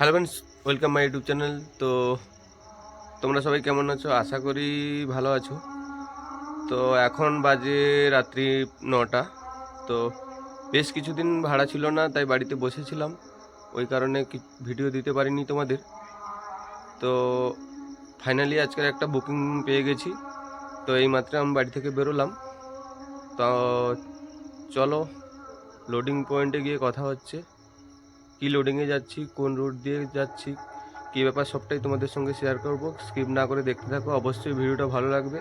Hello friends welcome my YouTube channel তো তোমরা সবাই কেমন আছো? আশা করি ভালো আছো। তো এখন বাজে রাত্রি নটা। তো বেশ কিছুদিন ভাড়া ছিল না, তাই বাড়িতে বসেছিলাম। ওই কারণে ভিডিও দিতে পারিনি তোমাদের। তো ফাইনালি আজকের একটা বুকিং পেয়ে গেছি। তো এই মাত্র আমি বাড়ি থেকে বেরোলাম। তো চলো লোডিং পয়েন্টে গিয়ে কথা হচ্ছে। কি লোডিংয়ে যাচ্ছি, কোন রুট দিয়ে যাচ্ছি, কী ব্যাপার সবটাই তোমাদের সঙ্গে শেয়ার করব। স্কিপ না করে দেখতে থাকো, অবশ্যই ভিডিওটা ভালো লাগবে।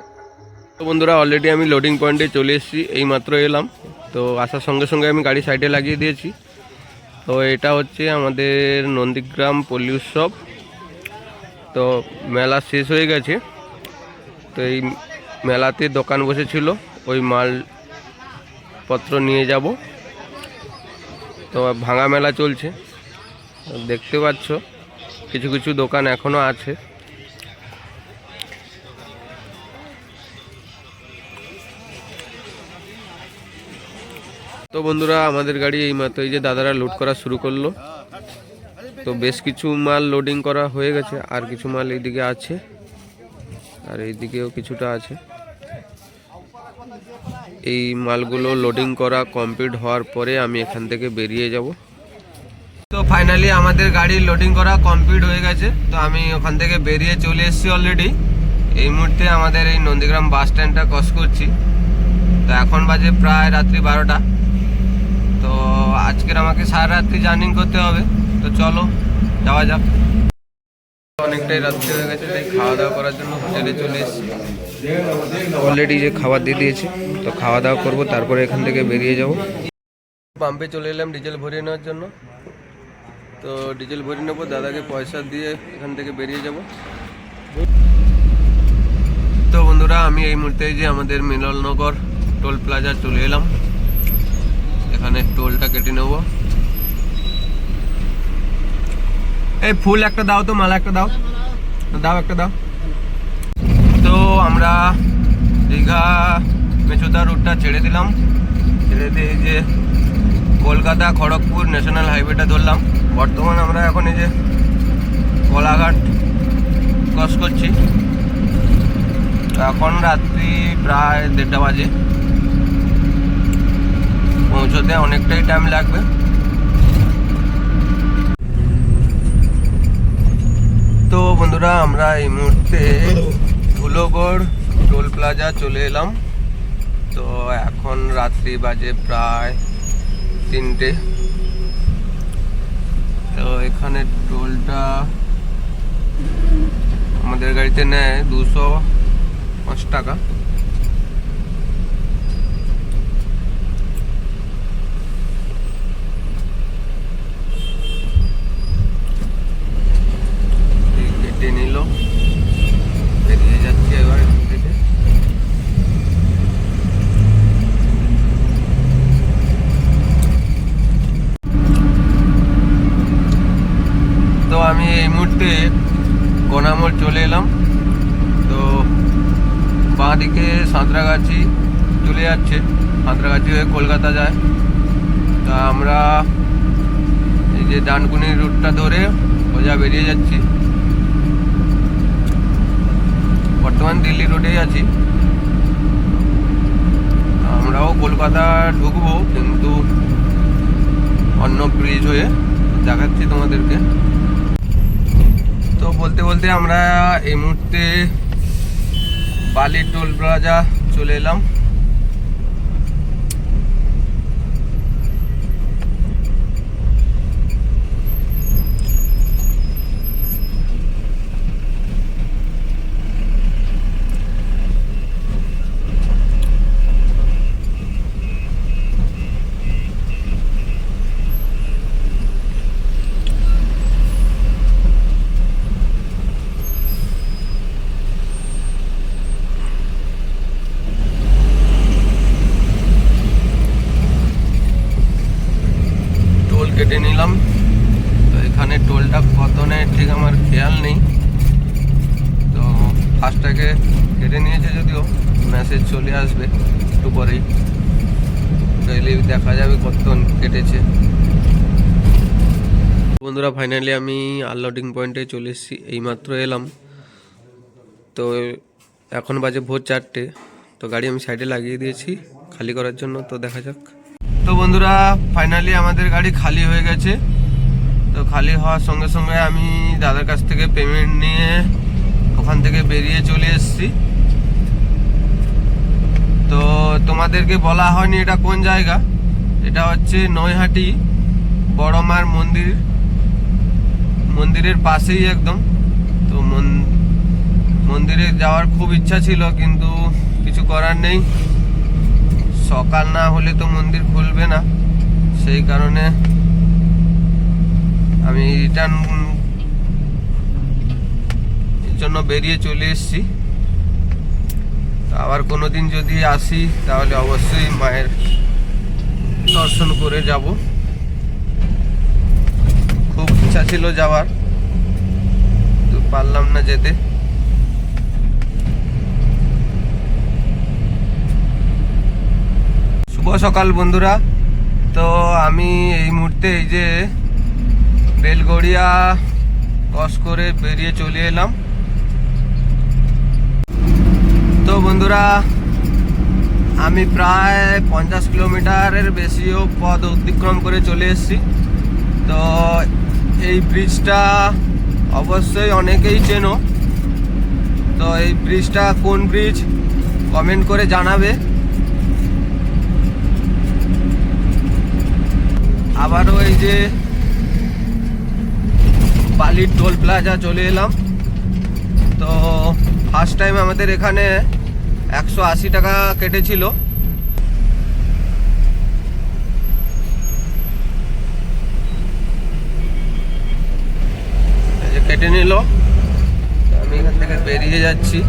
তো বন্ধুরা অলরেডি আমি লোডিং পয়েন্টে চলে এসেছি, এই মাত্র এলাম। তো আসার সঙ্গে সঙ্গে আমি গাড়ি সাইডে লাগিয়ে দিয়েছি। তো এটা হচ্ছে আমাদের নন্দীগ্রাম পল্লী উৎসব তো মেলা শেষ হয়ে গেছে। তো এই মেলাতে দোকান বসেছিল, ওই মালপত্র নিয়ে যাব। তো ভাঙা মেলা চলছে। দেখতে পাচ্ছ, কিছু কিছু দোকান এখনও আছে। তো বন্ধুরা, আমাদের গাড়ি এই মাত্র এই যে দাদারা লোড করা শুরু করল। তো বেশ কিছু মাল লোডিং করা হয়ে গেছে, আর কিছু মাল এইদিকে আছে, আর এইদিকেও কিছুটা আছে। এই মালগুলো লোডিং করা কমপ্লিট হওয়ার পরে আমি এখান থেকে বেরিয়ে যাব। তো ফাইনালি আমাদের গাড়ি লোডিং করা কমপ্লিট হয়ে গেছে। তো আমি ওখান থেকে বেরিয়ে চলে এসেছি অলরেডি এই মুহূর্তে আমাদের এই নন্দীগ্রাম বাস স্ট্যান্ডটা ক্রস করছি। তো এখন বাজে প্রায় রাত্রি বারোটা। তো আজকের আমাকে সারা রাত্রি জার্নিং করতে হবে। তো চলো, যাওয়া যাক। অনেকটাই রাত্রি হয়ে গেছে, তাই খাওয়া দাওয়া করার জন্য হোটেলে চলে এসেছি। অলরেডি যে খাবার দিয়ে দিয়েছে, তো খাওয়া দাওয়া করব, তারপরে এখান থেকে বেরিয়ে যাব। পাম্পে চলে এলাম ডিজেল ভরিয়ে নেওয়ার জন্য। তো ডিজেল ভরিয়ে নেব, দাদাকে পয়সা দিয়ে এখান থেকে বেরিয়ে যাব। তো বন্ধুরা, আমি এই মুহূর্তে যে আমাদের মিলননগর টোল প্লাজা চলে এলাম। এখানে টোলটা কেটে নেব। এই ফুল একটা দাও তো, মালা একটা দাও। দাও একটা দাও। তো আমরা দীঘা মেচোদা রুটটা ছেড়ে দিলাম। ছেড়ে দিয়ে যে কলকাতা খড়গপুর ন্যাশনাল হাইওয়েটা ধরলাম। বর্তমান আমরা এখন এই যে কোলাঘাট ক্রস করছি। এখন রাত্রি প্রায় দেড়টা বাজে। পৌঁছতে অনেকটাই টাইম লাগবে। তো বন্ধুরা, আমরা এই মুহূর্তে ধুলোগড় টোল প্লাজা চলে এলাম। তো এখন রাত্রি বাজে প্রায় তিনটে। তো এখানে টোলটা আমাদের গাড়িতে নেয় দুশো পাঁচ টাকা এই কেটে নিল বেরিয়ে যাচ্ছি এবার এখান থেকে আমি এই মুহূর্তে কোনামোড় চলে এলাম। তো বাঁ দিকে সাঁতরাগাছি চলে যাচ্ছে। সাঁতরাগাছি হয়ে কলকাতা যায়। তা আমরা এই যে ডানকুনি রুটটা ধরে সোজা বেরিয়ে যাচ্ছি। বর্তমান দিল্লি রোডেই আছি। আমরাও কলকাতা ঢুকবো, কিন্তু অন্য ব্রিজ হয়ে দেখাচ্ছি তোমাদেরকে। বলতে বলতে আমরা এই মুহূর্তে বালির টোল প্লাজা চলে এলাম টোল কেটে নিলাম তো এখানে টোলটা কত নেয় ঠিক আমার খেয়াল নেই তো ফার্স্টটাকে কেটে নিয়েছে যদিও মেসেজ চলে আসবে একটু পরেই। ডেইলি দেখা যাবে কত কেটেছে। বন্ধুরা ফাইনালি আমি আনলোডিং পয়েন্টে চলে এসেছি, এইমাত্র এলাম। তো এখন বাজে ভোর চারটে, তো গাড়ি আমি সাইডে লাগিয়ে দিয়েছি, খালি করার জন্য, তো দেখা যাক। তো বন্ধুরা ফাইনালি আমাদের গাড়ি খালি হয়ে গেছে। তো খালি হওয়ার সঙ্গে সঙ্গে আমি দাদার কাছ থেকে পেমেন্ট নিয়ে ওখান থেকে বেরিয়ে চলে এসেছি। তো তোমাদেরকে বলা হয়নি এটা কোন জায়গা। এটা হচ্ছে নৈহাটি বড় মার মন্দির। মন্দিরের পাশেই একদম। তো মন- মন্দিরে যাওয়ার খুব ইচ্ছা ছিল, কিন্তু কিছু করার নেই। সকাল না হলে তো মন্দির খুলবে না। সেই কারণে আমি রিটার্ন জন্য বেরিয়ে চলে এসেছি। আবার কোনোদিন যদি আসি, তাহলে অবশ্যই মায়ের দর্শন করে যাব। খুব ইচ্ছা ছিল যাওয়ার তো পারলাম না যেতে। শুভ সকাল বন্ধুরা। তো আমি এই মুহূর্তে এই যে বেলগড়িয়া ক্রস করে বেরিয়ে চলে এলাম। তো বন্ধুরা, আমি প্রায় পঞ্চাশ কিলোমিটারের বেশিও পথ অতিক্রম করে চলে এসেছি। তো এই ব্রিজটা অবশ্যই অনেকেই চেনো। তো এই ব্রিজটা কোন ব্রিজ কমেন্ট করে জানাবে। আবারও এই যে বালির টোল প্লাজা চলে এলাম। তো ফার্স্ট টাইম আমাদের এখানে একশো আশি টাকা কেটেছিল। কেটে নিল। আমি এখান থেকে বেরিয়ে যাচ্ছি।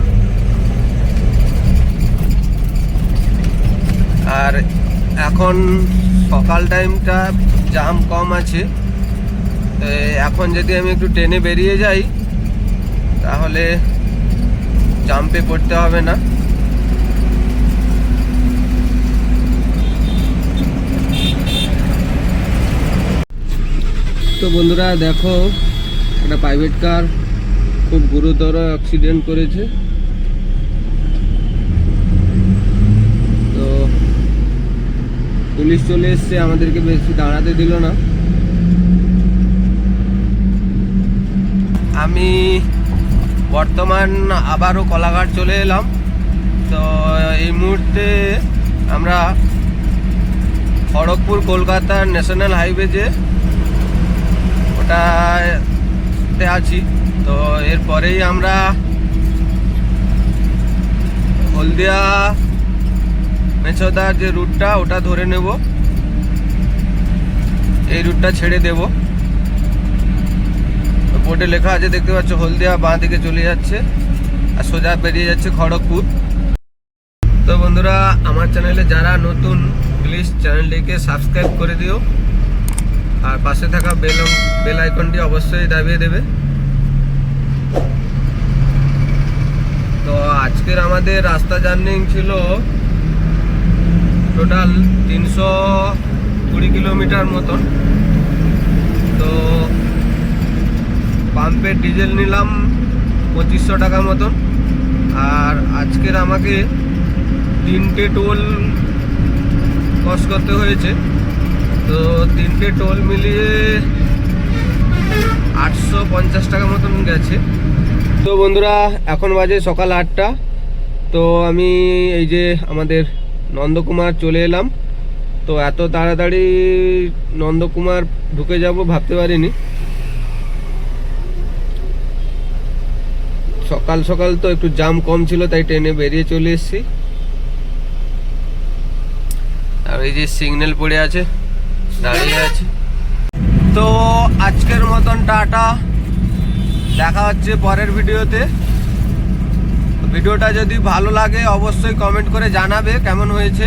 আর এখন সকাল টাইমটা জাম কম আছে। এখন যদি আমি একটু ট্রেনে বেরিয়ে যাই, তাহলে জাম্পে পড়তে হবে না। তো বন্ধুরা দেখো, একটা প্রাইভেট কার খুব গুরুতর অ্যাক্সিডেন্ট করেছে। তো পুলিশ চলে এসছে, আমাদেরকে বেশি দাঁড়াতে দিল না। আমি বর্তমান আবারও কলাঘাট চলে এলাম। তো এই মুহূর্তে আমরা খড়গপুর কলকাতার ন্যাশনাল হাইওয়ে যে ওটাতে আছি। তো এরপরেই আমরা হলদিয়া মেছদার যে রুটটা, ওটা ধরে নেব। এই রুটটা ছেড়ে দেবো। বোর্ডে লেখা আছে, দেখতে পাচ্ছ, হলদিয়া বাঁ দিকে চলে যাচ্ছে আর সোজা বেরিয়ে যাচ্ছে খড়গপুর। তো বন্ধুরা, আমার চ্যানেলে যারা নতুন প্লিজ চ্যানেলটিকে সাবস্ক্রাইব করে দিও। আর পাশে থাকা বেল বেল আইকনটি অবশ্যই দাবিয়ে দেবে। তো আজকের আমাদের রাস্তা জার্নিং ছিল টোটাল তিনশো কুড়ি কিলোমিটার মতন তো পাম্পের ডিজেল নিলাম পঁচিশশো টাকা মতন। আর আজকের আমাকে তিনটে টোল ক্রস করতে হয়েছে। তো তিনটে টোল মিলিয়ে আটশো পঞ্চাশ টাকা মতন গেছে। তো বন্ধুরা, এখন বাজে সকাল আটটা। তো আমি এই যে আমাদের নন্দকুমার চলে এলাম। তো এত তাড়াতাড়ি নন্দকুমার ঢুকে যাব ভাবতে পারিনি। সকাল সকাল তো একটু জাম কম ছিল, তাই ট্রেনে বেরিয়ে চলে এসেছি। আর এই যে সিগন্যাল পড়ে আছে দাঁড়িয়ে আছে। তো আজকের মতন টাটা। দেখা হচ্ছে পরের ভিডিওতে। ভিডিওটা যদি ভালো লাগে, অবশ্যই কমেন্ট করে জানাবে কেমন হয়েছে।